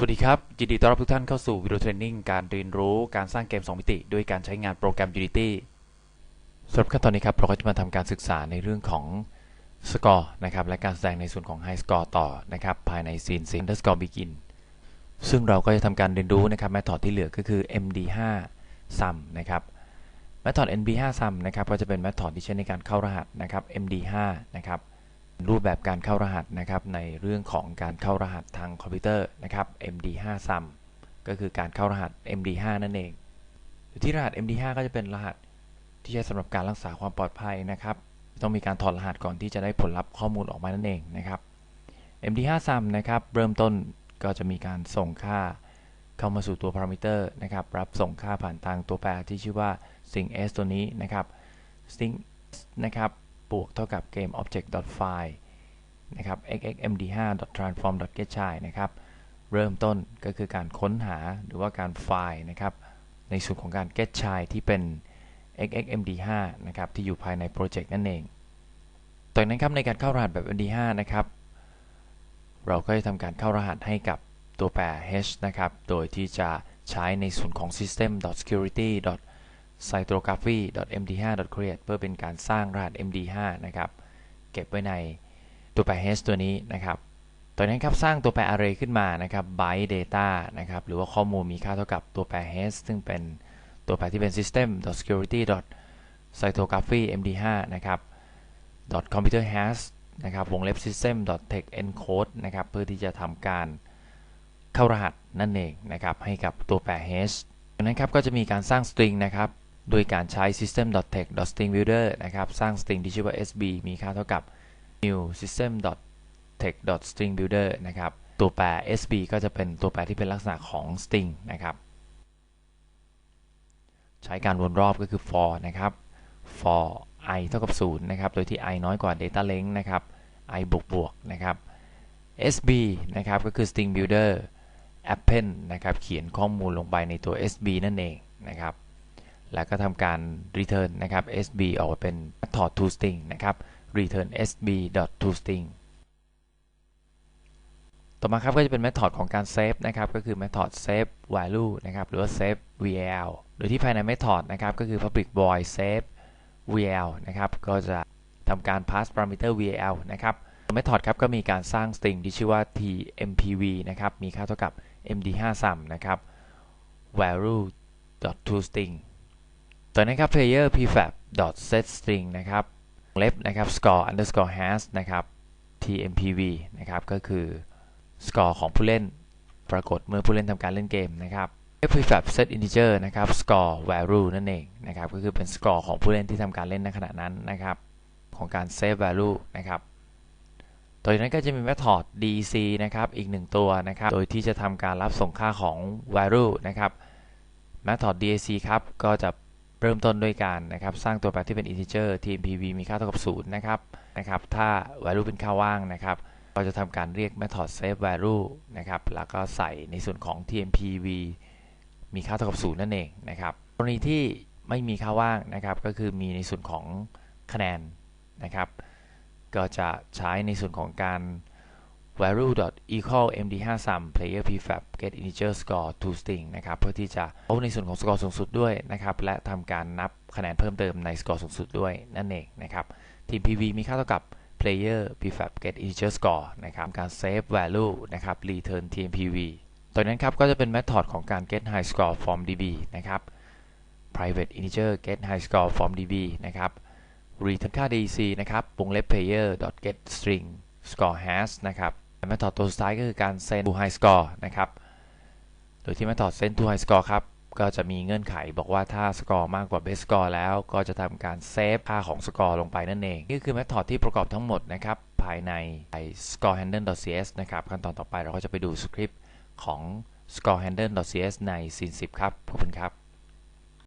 สวัสดีครับ ยินดีต้อนรับทุกท่านเข้าสู่วิดีโอเทรนนิ่งการเรียนรู้การสร้างเกม 2 มิติ ด้วยการใช้งานโปรแกรม Unity สำหรับขั้นตอนนี้ครับเราก็จะมาทำการศึกษาในเรื่องของสกอร์นะครับและการแสดงในส่วนของ High Score ต่อนะครับภายใน Scene Scene Underscore Begin ซึ่งเราก็จะทำการเรียนรู้นะครับ method ที่เหลือก็คือ MD5 sum นะครับ method MD5 sum นะครับก็จะเป็น method ที่ใช้ในการเข้ารหัสนะครับ MD5 นะครับ รูปแบบการเข้ารหัสนะครับในเรื่องของการเข้ารหัสทางคอมพิวเตอร์นะครับ MD5 sum ก็คือการเข้ารหัส MD5 นั่นเองที่รหัส MD5 ก็จะเป็นรหัสที่ใช้สำหรับการรักษาความปลอดภัยนะครับ ต้องมีการถอดรหัสก่อนที่จะได้ผลลัพธ์ข้อมูลออกมานั่นเองนะครับ MD5 sum นะครับเริ่มต้นก็จะมีการส่งค่าเข้ามาสู่ตัวพารามิเตอร์นะครับ รับส่งค่าผ่านทางตัวแปรที่ชื่อว่า string s ตัวนี้นะครับ string s นะครับ บวกเท่ากับ game object.file นะครับ xxmd5.transform.getChai นะครับเริ่มต้นก็คือการค้นหาหรือว่าการไฟล์นะครับในส่วนของการ getChai ที่เป็น xxmd5 นะครับที่อยู่ภายในโปรเจกต์นั่นเองต่อจากนั้นครับในการเข้ารหัสแบบ md5 นะครับเราก็จะทำการเข้ารหัสให้กับตัวแปร h นะครับ โดยที่จะใช้ในส่วนของ system.security cytography.md5.create เพื่อเป็นการสร้างรหัส md5 นะครับ เก็บไว้ในตัวแปร h ตัวนี้นะครับตอนั้นครับสร้างตัวแปร array ขึ้นมานะครับ byte data นะครับ หรือว่าข้อมูลมีค่าเท่ากับตัวแปร h ซึ่งเป็นตัวแปรที่เป็น system.security cytography md5 นะครับ computer hash นะครับ วงเล็บ system text encode นะครับ เพื่อที่จะทำการเข้ารหัสนั่นเองนะครับ ให้กับตัวแปร hash ดังนั้นครับก็จะมีการสร้าง string นะครับ โดยการใช้ system.text.stringbuilder นะครับ สร้าง string ที่ชื่อว่า sb มีค่าเท่ากับ new system.text.stringbuilder นะครับ ตัวแปร sb ก็จะเป็นตัวแปรที่เป็นลักษณะของ string นะครับ ใช้การวนรอบก็คือ for นะครับ for i เท่ากับ 0 นะครับ โดยที่ i น้อยกว่า data length นะครับ i บวกบวกนะครับ sb นะครับ ก็คือ string builder append นะครับ เขียนข้อมูลลงไปในตัว sb นั่นเองนะครับ แล้วก็ทำการ return นะครับ sb ออกมาเป็น method toString นะครับ return sb.toString ต่อมาครับก็จะเป็น method ของการ save นะครับก็คือ method save value นะครับหรือว่า save val โดยที่ภายใน method นะครับก็คือ public void save val นะครับก็จะทำการ pass parameter val นะครับ method ครับก็มีการสร้าง string ที่ชื่อว่า tmpv นะครับมีค่าเท่ากับ md5 sum นะครับ value.toString ต่อนั้ครับ player prefab set string นะครับเล็บนะครับ score underscore has นะครับ tmpv นะครับก็คือ score ของผู้เล่นปรากฏเมื่อผู้เล่นทำการเล่นเกมนะครับ prefab set integer นะครับ score value นั่นเองนะครับก็คือเป็น score ของผู้เล่นที่ทำการเล่นในขณะนั้นนะครับของการ save value นะครับต่อจากนั้นก็จะมี method DC นะครับอีกหนึ่งตัวนะครับโดยที่จะทำการรับส่งค่าของ value นะครับ method dac ครับก็จะ เริ่มต้นด้วยการนะครับสร้างตัวแปรที่เป็น integer tmpv มีค่าเท่ากับ0นะครับนะครับถ้า value เป็นค่าว่างนะครับก็จะทำการเรียก method save value นะครับแล้วก็ใส่ในส่วนของ tmpv มีค่าเท่ากับ0นั่นเองนะครับกรณีที่ไม่มีค่าว่างนะครับก็คือมีในส่วนของคะแนนนะครับ ก็จะใช้ในส่วนของการ value equal md5 sum player prefab get integer score to string นะครับ เพื่อที่จะเอาในส่วนของสกอร์สูงสุดด้วยนะครับ และทำการนับคะแนนเพิ่มเติมในสกอร์สูงสุดด้วยนั่นเองนะครับ ทีม pv มีค่าเท่ากับ player prefab get integer score นะครับ การ save value นะครับ return tmpv ตัวนั้นครับ ก็จะเป็น method ของการ get high score from db นะครับ private integer get high score from db นะครับ return ค่า dec นะครับวงเล็บ player get string score has นะครับ method ตัวสุดท้ายก็คือการ send to high score นะครับ โดยที่ method send to high score ครับ ก็จะมีเงื่อนไขบอกว่าถ้าสกอร์มากกว่า base score แล้วก็จะทำการเซฟค่าของสกอร์ลงไปนั่นเอง นี่คือ method ที่ประกอบทั้งหมดนะครับ ภายใน scorehandle.cs นะครับ ขั้นตอนต่อไปเราก็จะไปดูสคริปต์ของ scorehandle.cs ใน scene 10ครับ ขอบคุณครับ